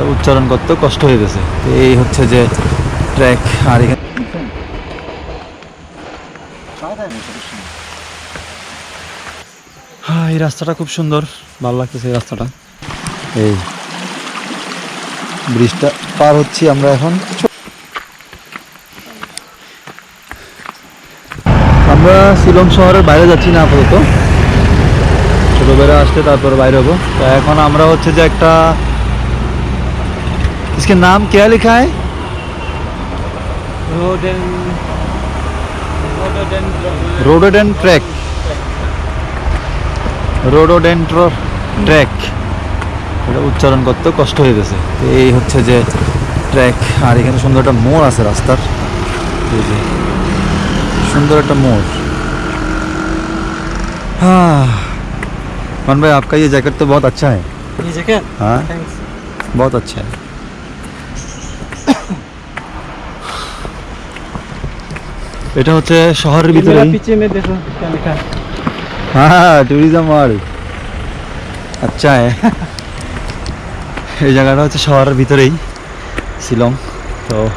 এটা উচ্চারণ করতে কষ্ট হয়ে গেছে তো এই হচ্ছে যে ট্র্যাক আর এখানে হ্যাঁ এই রাস্তাটা খুব সুন্দর। ভালো লাগতেছে এই রাস্তাটা। এই ব্রিজটা পার হচ্ছি আমরা এখন। আমরা শিলং শহরের বাইরে যাচ্ছি না আপাতত। ছোট বেড়ে আসলে তারপর বাইরে হব। তো এখন আমরা হচ্ছে যে একটা इसके नाम क्या लिखा है रोडन रोडन রোডোডেন ট্র্যাক রোডোডেন্ট্রো ট্র্যাক এটা উচ্চারণ করতে কষ্ট হয়ে গেছে তো এই হচ্ছে যে ট্র্যাক আর এখানে সুন্দর একটা মোড় আছে রাস্তার এই যে সুন্দর একটা মোড় हाँ मन भाई आपका ये जैकेट तो बहुत अच्छा है ये जगह हाँ थैंक्स बहुत अच्छा है এটা হচ্ছে শহরের ভিতরে হ্যাঁ ট্যুরিজম আচ্ছা এই জায়গাটা হচ্ছে শহরের ভিতরেই শিলং। তো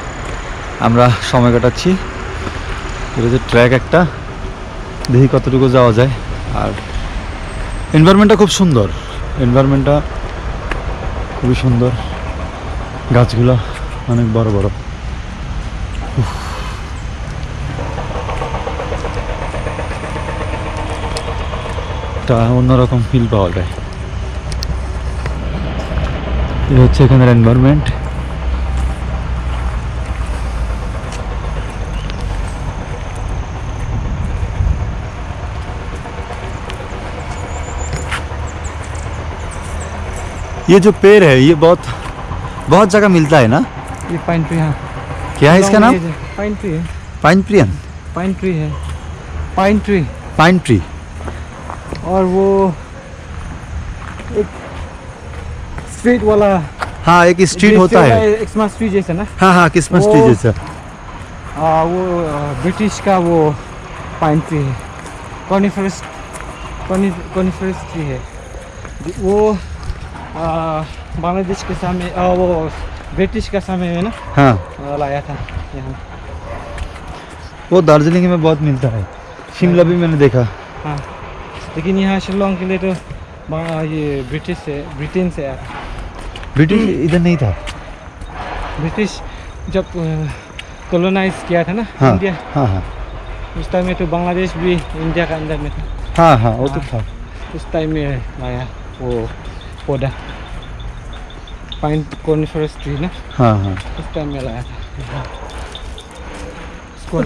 আমরা সময় কাটাচ্ছি। এটা হচ্ছে ট্র্যাক একটা। দেখি কতটুকু যাওয়া যায়। আর এনভায়রনমেন্টটা খুব সুন্দর। এনভায়রনমেন্টটা খুবই সুন্দর। গাছগুলো অনেক বড় বড়। একটা অন্যরকম ফিল পাওয়া যায় এই হচ্ছে এখানের এনভায়রনমেন্ট ये जो पेड़ है ये बहुत बहुत जगह मिलता है ना ये पाइन ट्री हाँ क्या है इसका नाम पाइन ट्री है पाइन प्रियन पाइन ट्री है पाइन ट्री पाइन ट्री और वो एक स्ट्रीट वाला हाँ एक स्ट्रीट होता है। एक्समा स्ट्रीट जैसा ना? हाँ हाँ क्रिसमस ट्री जैसा। आ, वो ब्रिटिश का वो पाइन ट्री है। कॉनिफरस कॉनिफरस ट्री है। वो बांग्लादेश के सामने आ, वो ब्रिटिश का समय में ना? हाँ। लाया था यहाँ। वो दार्जिलिंग में बहुत मिलता है। शिमला भी मैंने देखा। हाँ। लेकिन यहाँ शिलोंग के लिए तो बा- ये ब्रिटिश से ब्रिटेन से आया था ब्रिटिश इधर नहीं था ब्रिटिश जब कॉलोनाइज किया था ना हाँ इंडिया हाँ हाँ उस टाइम में तो बांग्लादेश भी इंडिया का अंदर में था हाँ हाँ वो तो हाँ। था उस टाइम में लाया वो पौधा पाइन कॉनिफरस ट्री ना हाँ हाँ उस टाइम में लाया था उसको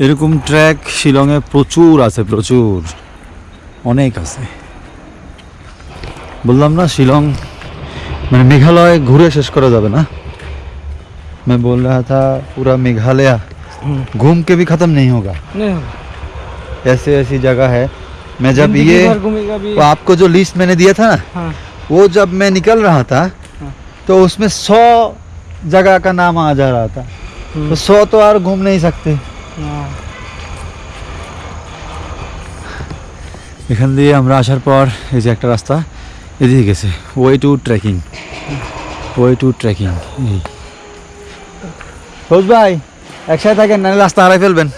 এরকম ট্র্যাক শিলংয়ে প্রচুর আছে প্রচুর অনেক আছে বললাম না শিলং মানে মেঘালয় ঘুরে শেষ করা যাবে না मैं बोल रहा था पूरा मेघालय हम्म। घूम के भी खत्म नहीं होगा नहीं होगा ऐसे ऐसी जगह है मैं जब जिंदगी ये भर घूमेगा भी वो आपको जो लिस्ट मैंने दिया था ना हाँ वो जब मैं निकल रहा था हाँ। तो उसमें सौ जगह का नाम आ जा रहा था हम्म, तो सौ तो और घूम नहीं सकते हाँ এখান দিয়ে আমরা আসার পর এই যে একটা রাস্তা এদিকে গেছে way to trekking way to trekking এই ফৌজ ভাই একসাথে থাকেন নাহলে রাস্তা হারাই ফেলবেন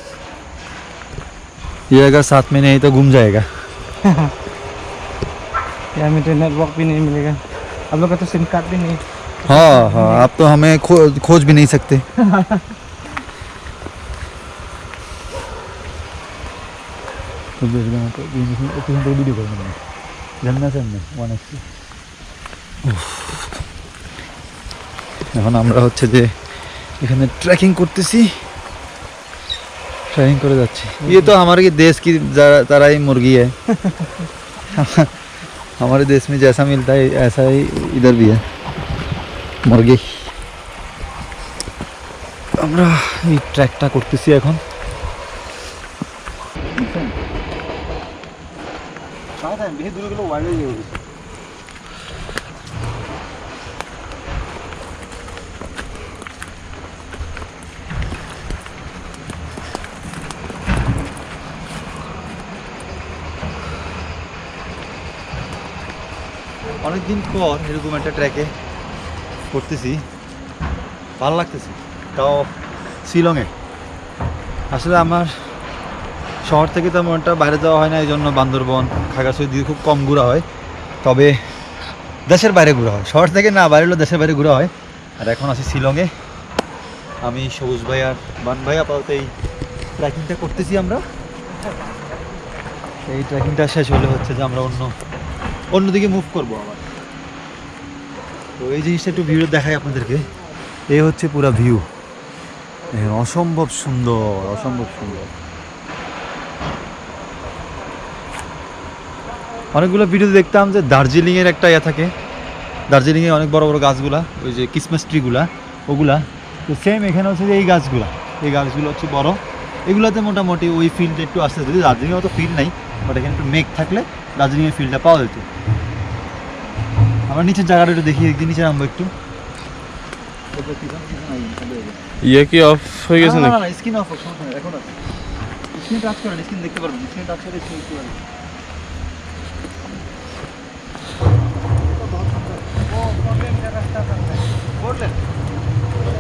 ये अगर साथ में नहीं तो घूम जाएगा यहाँ में तो नेटवर्क भी नहीं मिलेगा आप लोग का तो सिम कार्ड भी नहीं हाँ हाँ आप तो हमें खो, खोज भी नहीं सकते ভিডিও করবেন জান্নাত সামনে ওয়ান এখন আমরা হচ্ছে যে এখানে ট্রেকিং করতেছি ट्रैकिंग করে যাচ্ছি ये तो हमारे ये देश की जरा- तरह ही मुर्गी है हमारे देश में जैसा मिलता है ऐसा ही इधर भी है মুরগি আমরা এই ট্র্যাকটা করতেছি এখন বেশি দূরে গেলে ওয়াইল্ড হয়ে যাবে অনেকদিন পর এরকম একটা ট্র্যাকে করতেছি। ভালো লাগতেছে, তাও শিলংয়ে। আসলে আমার শহর থেকে তেমন একটা বাইরে যাওয়া হয় না, এই জন্য বান্দরবন, খাগড়াছড়ি দিয়ে খুব কম ঘোরা হয়। তবে দেশের বাইরে ঘোরা হয়। শহর থেকে না বাইরে হলেও দেশের বাইরে ঘোরা হয়। আর এখন আছি শিলংয়ে। আমি সবুজ ভাই আর বান ভাই আপাতত এই ট্রেকিংটা করতেছি আমরা। এই ট্রেকিংটা শেষ হলে হচ্ছে যে আমরা অন্য, অন্যদিকে মুভ করব আবার। তো এই জিনিসটা একটু ভিউ দেখাই আপনাদেরকে। এই হচ্ছে পুরো ভিউ অসম্ভব সুন্দর অসম্ভব সুন্দর। অনেকগুলো ভিডিও দেখতাম যে দার্জিলিংয়ের একটা ইয়ে থাকে। দার্জিলিংয়ে অনেক বড় বড় গাছগুলা ওই যে ক্রিসমাস ট্রিগুলা ওগুলা। তো সেম এখানে হচ্ছে যে এই গাছগুলা এই গাছগুলো হচ্ছে বড়। এগুলোতে মোটামুটি ওই ফিল্ডটা একটু আসতে যদি দার্জিলিংয়ে অত ফিল্ড নাই বাট এখানে একটু মেঘ থাকলে দার্জিলিংয়ের ফিল্ডটা পাওয়া যেত। আমরা নিচের জায়গাটা একটু দেখি একদিন নিচে নামবো একটু। ইয়ে কি অফ হয়ে গেছে না, স্ক্রিন অফ এখন আছে। স্ক্রিন টাচ করেন, স্ক্রিন দেখতে পারবেন, স্ক্রিন টাচ করে बोल ले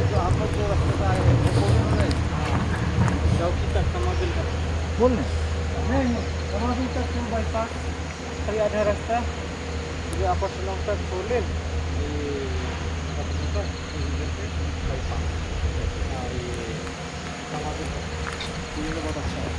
जो हम लोग जो रखते हैं चौकी तक तमाम बोल ले नहीं तमाम तक तुम बाईपास खाली आधा रास्ता जो आप तक बोल ले बहुत अच्छा है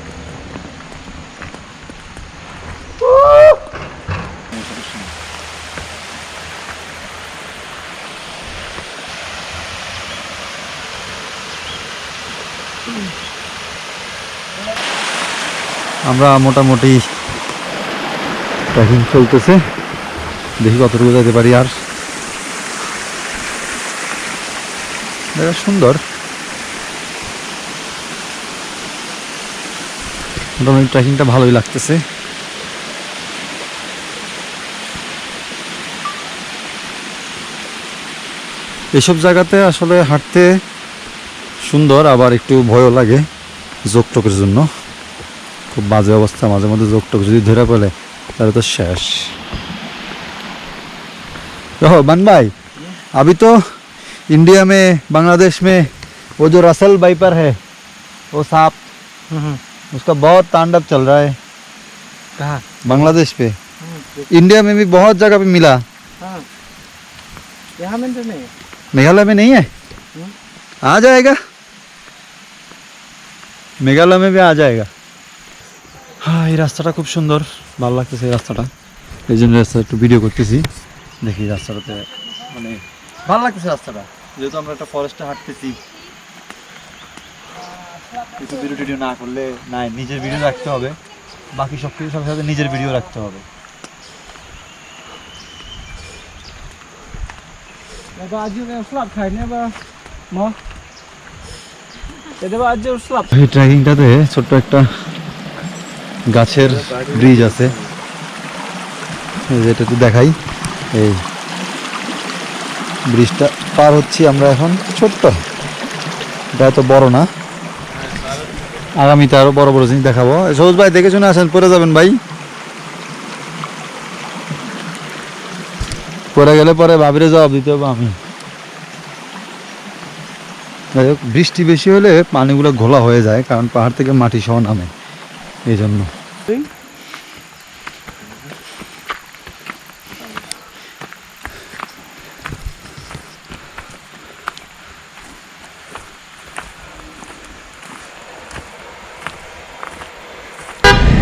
আমরা মোটামুটি ট্রেকিং চলতেছে। দেখি কতটুকু যেতে পারি আর। জায়গা সুন্দর। মোটামুটি ট্রেকিংটা ভালোই লাগতেছে। এসব জায়গাতে আসলে হাঁটতে সুন্দর আবার একটু ভয়ও লাগে যোগ টোকের জন্য খুব বাজে অবস্থা মাঝে মধ্যে যোগ টোক যদি ধরে পেলে তাহলে তো শেষ रहो बन भाई अभी तो इंडिया में बांग्लादेश में वो जो रसल वाइपर है वो सांप उसका बहुत तांडव चल रहा है कहाँ बांग्लादेश पे इंडिया में भी बहुत जगह पे मिला हाँ यहाँ में तो नहीं मेघालय में नहीं है हम्म। आ जाएगा মেঘালয় মেবি আ জায়গা হ্যাঁ এই রাস্তাটা খুব সুন্দর। ভালো লাগতেছে এই রাস্তাটা। এই জন্য রাস্তা একটু ভিডিও করতেছি। দেখি রাস্তাটাতে মানে ভালো লাগতেছে রাস্তাটা। যেহেতু আমরা একটা ফরেস্টে হাঁটতেছি। কিছু ভিডিও টিডিও না করলে নাই নিজের ভিডিও রাখতে হবে। বাকি সব কিছুর সাথে সাথে নিজের ভিডিও রাখতে হবে। এটা আজ স্লাব খাই না বা ম এটা বা আজ স্লাব এই ট্রেকিংটাতে ছোট্ট একটা গাছের ব্রিজ আছে। এই যে একটু দেখাই। এই ব্রিজটা পার হচ্ছি আমরা এখন ছোট্ট। এটা এত বড় না। আগামীতে আরও বড় বড় জিনিস দেখাবো। সবুজ ভাই, দেখে শুনে আসেন পরে যাবেন ভাই। পরে গেলে পরে ভাবিরে জবাব দিতে হবে আমি। যাই হোক, বৃষ্টি বেশি হলে পানিগুলো ঘোলা হয়ে যায়, কারণ পাহাড় থেকে মাটি সহ নামে। এই জন্য।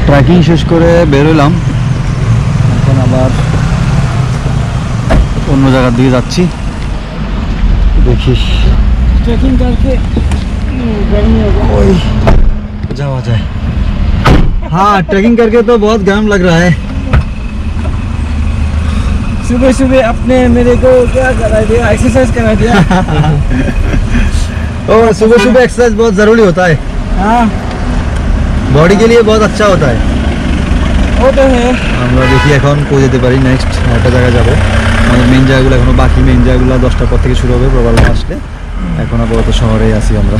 ট্রেকিং শেষ করে বেরোলাম এখন আবার অন্য জায়গার দিকে যাচ্ছি। দেখি ट्रैकिंग करके गर्मी हो गया ओए जावा जाए हाँ ट्रैकिंग करके तो बहुत गर्म लग रहा है सुबह सुबह अपने मेरे को क्या करा दिया एक्सरसाइज करा दिया और सुबह सुबह एक्सरसाइज बहुत ज़रूरी होता है हाँ বডি के लिए बहुत अच्छा होता है वो तो है আমরা দেখি এখন কই যেতে পারি নেক্সট একটা জায়গায় যাবো আমাদের মেন জায়গাগুলো এখনো বাকি মেন জায়গাগুলো দশটার পর থেকে শুরু হবে প্রবলেম আসলে এখন আপাতত শহরেই আছি আমরা।